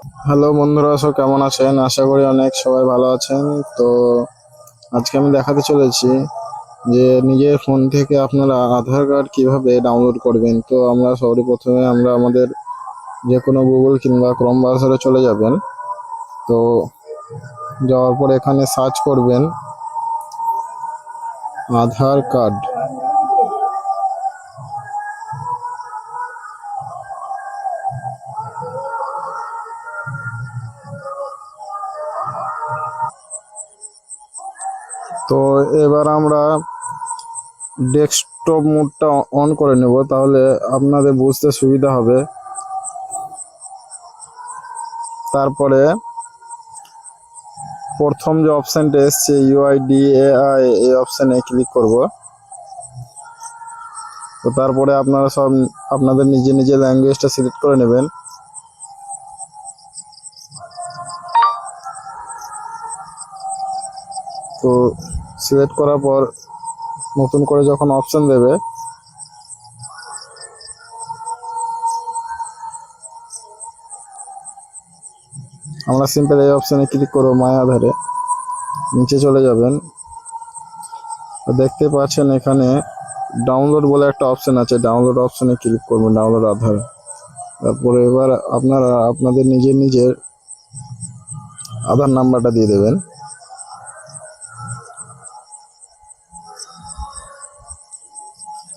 Hello বন্ধুরা, সব কেমন আছেন? আশা করি অনেক সবাই ভালো আছেন। তো আজকে আমি দেখাতে চলেছি যে নিজের ফোন থেকে আপনারা আধার কার্ড কীভাবে ডাউনলোড করবেন। তো আমরা সবারই প্রথমে আমরা আমাদের যে কোনো গুগল কিংবা ক্রম ব্রাউজারে চলে যাবেন। তো যাওয়ার পর এখানে সার্চ করবেন আধার কার্ড। তো এবার আমরা ডেস্কটপ মোডটা অন করে নেব, তাহলে আপনাদের বুঝতে সুবিধা হবে। তারপরে প্রথম যে অপশানটা এসছে ইউআইডি এআই এই অপশানে ক্লিক করব। তো তারপরে আপনারা সব, আপনাদের নিজে নিজে ল্যাঙ্গুয়েজটা সিলেক্ট করে নেবেন। তো সিলেক্ট করার পর নতুন করে যখন অপশন দেবে, আমরা সিম্পল এই অপশানে ক্লিক করব মায় আধারে। নিচে চলে যাবেন। দেখতে পাচ্ছেন এখানে ডাউনলোড বলে একটা অপশন আছে। ডাউনলোড অপশনে ক্লিক করবেন ডাউনলোড আধার। তারপরে এবার আপনারা আপনাদের নিজের নিজের আধার নাম্বারটা দিয়ে দেবেন।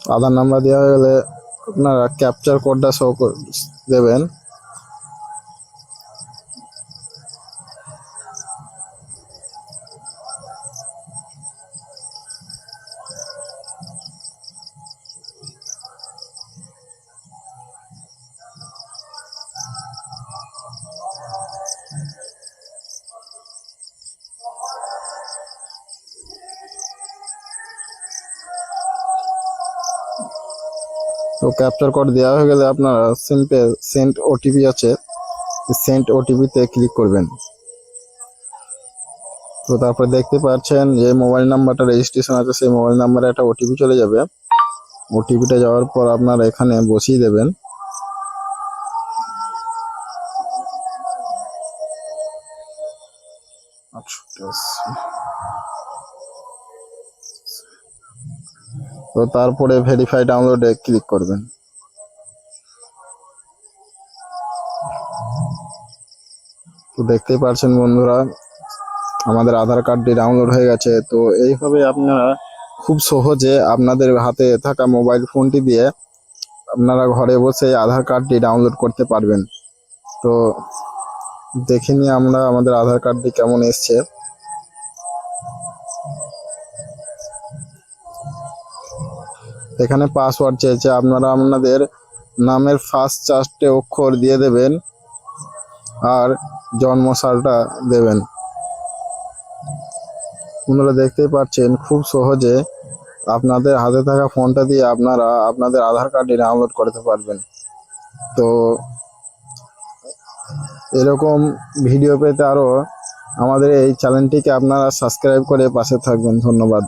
আধার নাম্বার দেওয়া গেলে আপনারা ক্যাপচার কোডটা শো দেবেন। তো ক্যাপচার কোড দেওয়া হয়ে গেলে আপনারা সিম্পল সেন্ট ওটিপি আছে। সেন্ট ওটিপিতে ক্লিক করবেন। তো তারপরে দেখতে পাচ্ছেন যে মোবাইল নাম্বারটা রেজিস্ট্রেশন আছে, সেই মোবাইল নাম্বারে একটা ওটিপি চলে যাবে। ওটিপিটা যাওয়ার পর আপনারা এখানে বসিয়ে দেবেন। তো তারপরে ভেরিফাই ডাউনলোডে ক্লিক করবেন। তো দেখতেই পারছেন বন্ধুরা, আমাদের আধার কার্ডটি ডাউনলোড হয়ে গেছে। তো এইভাবে আপনারা খুব সহজে আপনাদের হাতে থাকা মোবাইল ফোনটি দিয়ে আপনারা ঘরে বসে আধার কার্ডটি ডাউনলোড করতে পারবেন। তো দেখে নিয়ে আমরা আমাদের আধার কার্ডটি কেমন এসছে। এখানে পাসওয়ার্ড চেয়েছে, আপনারা আপনাদের নামের ফার্স্ট চারটে অক্ষর দিয়ে দেবেন আর জন্ম সালটা দেবেন। আপনারা দেখতেই পাচ্ছেন খুব সহজে আপনাদের হাতে থাকা ফোনটা দিয়ে আপনারা আপনাদের আধার কার্ডটি ডাউনলোড করতে পারবেন। তো এরকম ভিডিও পেতে আরও আমাদের এই চ্যানেলটিকে আপনারা সাবস্ক্রাইব করে পাশে থাকবেন। ধন্যবাদ।